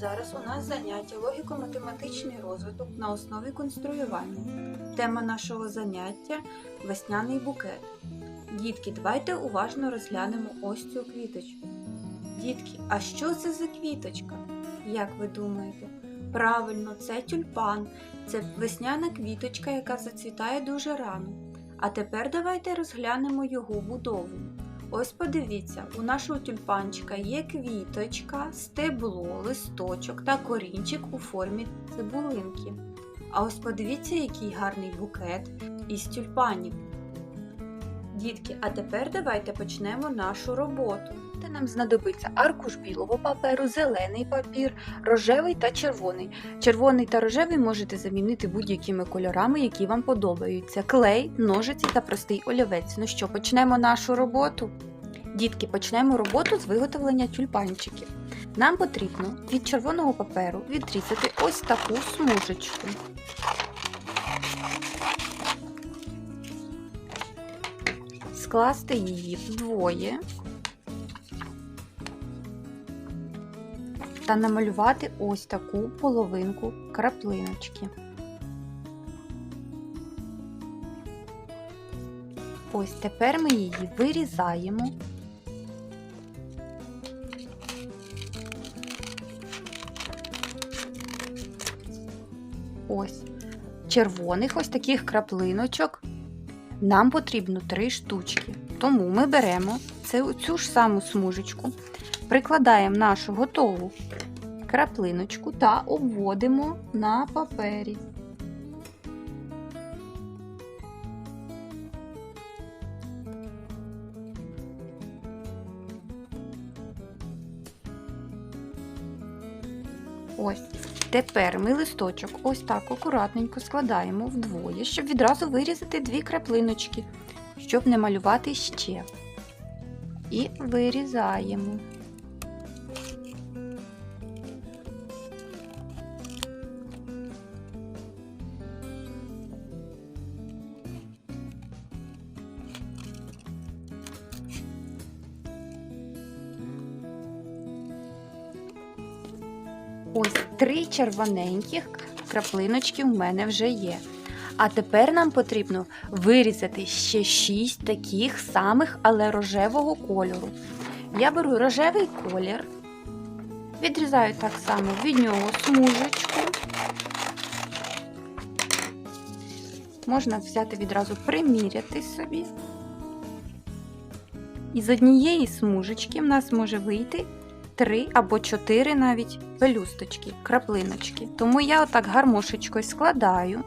зараз у нас заняття логіко-математичний розвиток на основі конструювання. Тема нашого заняття весняний букет. Дітки, давайте уважно розглянемо ось цю квіточку. Дітки, а що це за квіточка? Як ви думаєте? Правильно, це тюльпан. Це весняна квіточка, яка зацвітає дуже рано. А тепер давайте розглянемо його будову. Ось подивіться, у нашого тюльпанчика є квіточка, стебло, листочок та корінчик у формі цибулинки. А ось подивіться, який гарний букет із тюльпанів. Дітки, а тепер давайте почнемо нашу роботу. Та нам знадобиться аркуш білого паперу, зелений папір, рожевий та червоний. Червоний та рожевий можете замінити будь-якими кольорами, які вам подобаються: клей, ножиці та простий олівець. Ну що, почнемо нашу роботу? Дітки, почнемо роботу з виготовлення тюльпанчиків. Нам потрібно від червоного паперу відрізати ось таку смужечку. Скласти її вдвоє та намалювати ось таку половинку краплиночки. Ось тепер ми її вирізаємо. Ось червоних ось таких краплиночок нам потрібно три штучки. Тому ми беремо цю, ж саму смужечку, прикладаємо нашу готову краплиночку та обводимо на папері. Ось. Тепер ми листочок ось так акуратненько складаємо вдвоє, щоб відразу вирізати дві краплиночки, щоб не малювати ще. І вирізаємо. Ось три червоненьких краплиночки в мене вже є. А тепер нам потрібно вирізати ще шість таких самих, але рожевого кольору. Я беру рожевий колір, відрізаю так само від нього смужечку. Можна взяти відразу приміряти собі. І з однієї смужечки в нас може вийти три або чотири навіть пелюсточки, краплиночки. Тому я отак гармошечкою складаю.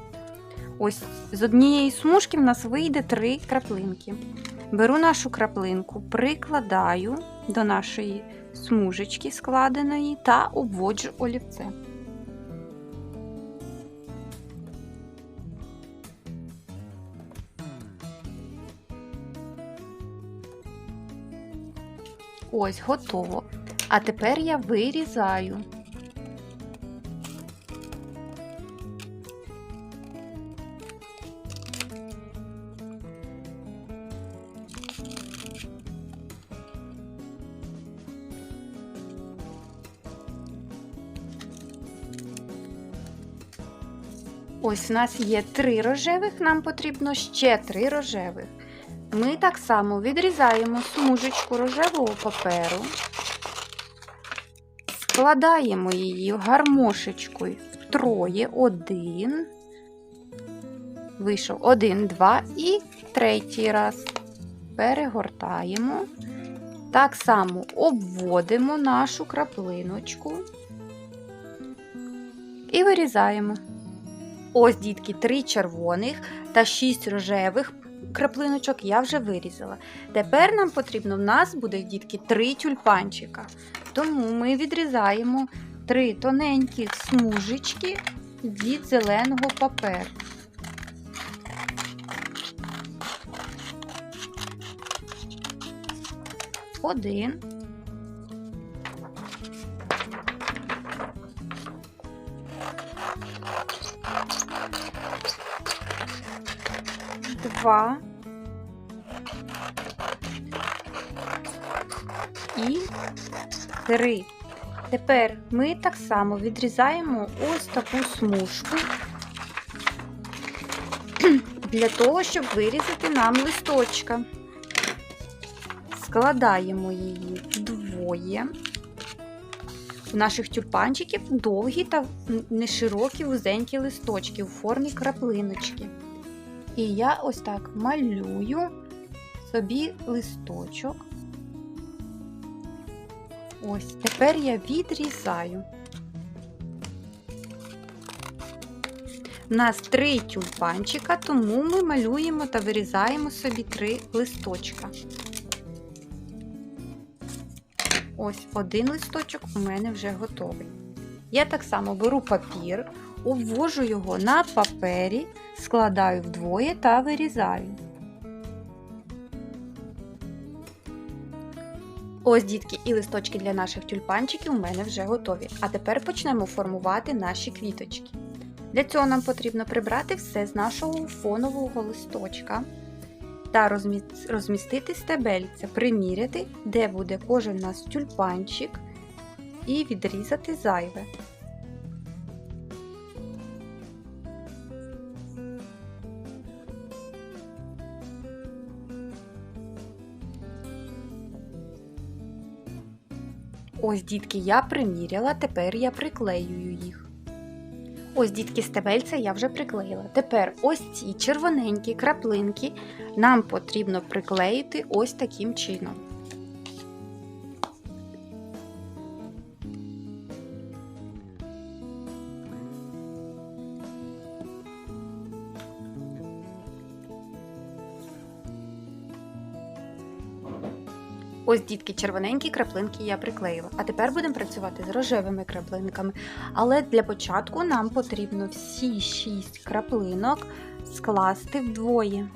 Ось з однієї смужки в нас вийде три краплинки. Беру нашу краплинку, прикладаю до нашої смужечки складеної та обводжу олівцем. Ось, готово. А тепер я вирізаю. Ось у нас є три рожевих, нам потрібно ще три рожевих. Ми так само відрізаємо смужечку рожевого паперу. Складаємо її гармошечкою втроє, один, вийшов один, два і третій раз. Перегортаємо. Так само обводимо нашу краплиночку і вирізаємо. Ось, дітки, три червоних та шість рожевих краплиночок я вже вирізала. Тепер нам потрібно, в нас буде, дітки, три тюльпанчика. Тому ми відрізаємо три тоненькі смужечки від зеленого паперу. Один. Два. І три. Тепер ми так само відрізаємо ось таку смужку для того, щоб вирізати нам листочка. Складаємо її вдвоє. У наших тюльпанчиків довгі та неширокі вузенькі листочки у формі краплиночки. І я ось так малюю собі листочок. Ось, тепер я відрізаю. У нас три тюльпанчика, тому ми малюємо та вирізаємо собі три листочка. Ось один листочок у мене вже готовий. Я так само беру папір, обвожу його на папері, складаю вдвоє та вирізаю. Ось, дітки, і листочки для наших тюльпанчиків у мене вже готові. А тепер почнемо формувати наші квіточки. Для цього нам потрібно прибрати все з нашого фонового листочка та розмістити стебельця, приміряти, де буде кожен у нас тюльпанчик, і відрізати зайве. Ось, дітки, я приміряла, тепер я приклеюю їх. Ось, дітки, стебельця я вже приклеїла. Тепер ось ці червоненькі краплинки нам потрібно приклеїти ось таким чином. Ось, дітки, червоненькі краплинки я приклеїла. А тепер будемо працювати з рожевими краплинками. Але для початку нам потрібно всі шість краплинок скласти вдвоє.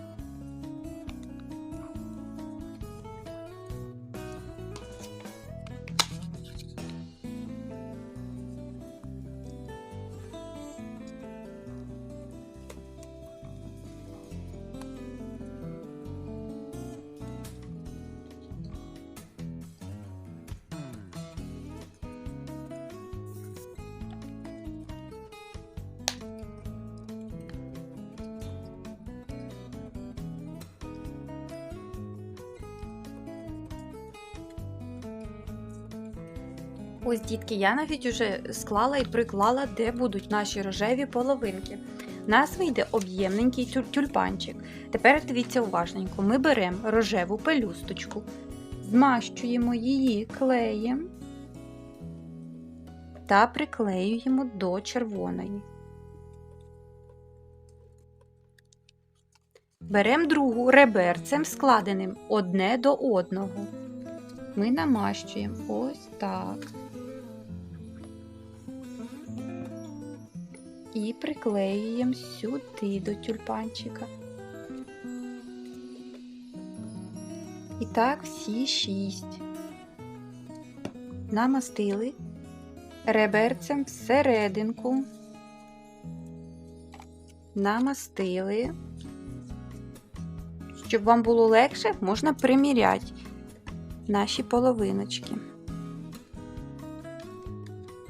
Ось, дітки, я навіть уже склала і приклала, де будуть наші рожеві половинки. У нас вийде об'ємненький тюльпанчик. Тепер дивіться уважненько, ми беремо рожеву пелюсточку, змащуємо її клеєм та приклеюємо до червоної. Беремо другу реберцем, складеним одне до одного. Ми намащуємо ось так. І приклеюємо сюди до тюльпанчика. І так всі шість. Намастили реберцем всерединку, намастили. Щоб вам було легше, можна приміряти наші половиночки.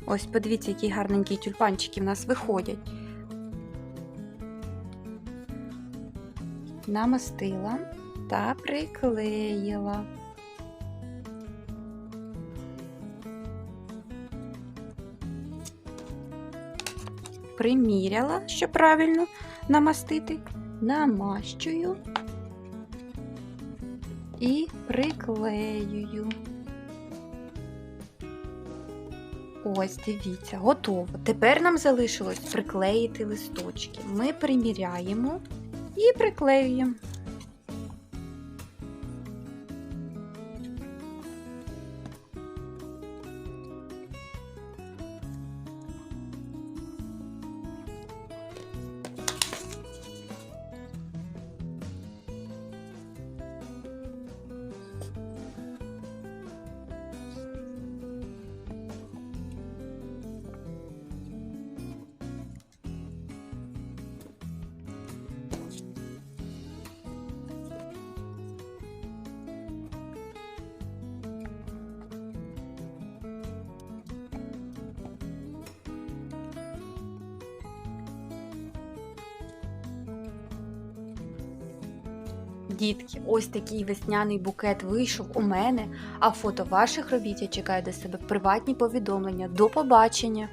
Ось подивіться, які гарненькі тюльпанчики в нас виходять. Намастила та приклеїла. Приміряла, що правильно намастити, намащую і приклеюю. Ось, дивіться, готово. Тепер нам залишилось приклеїти листочки. Ми приміряємо і приклеюємо. Дітки, ось такий весняний букет вийшов у мене, а фото ваших робіт я чекаю до себе приватні повідомлення. До побачення!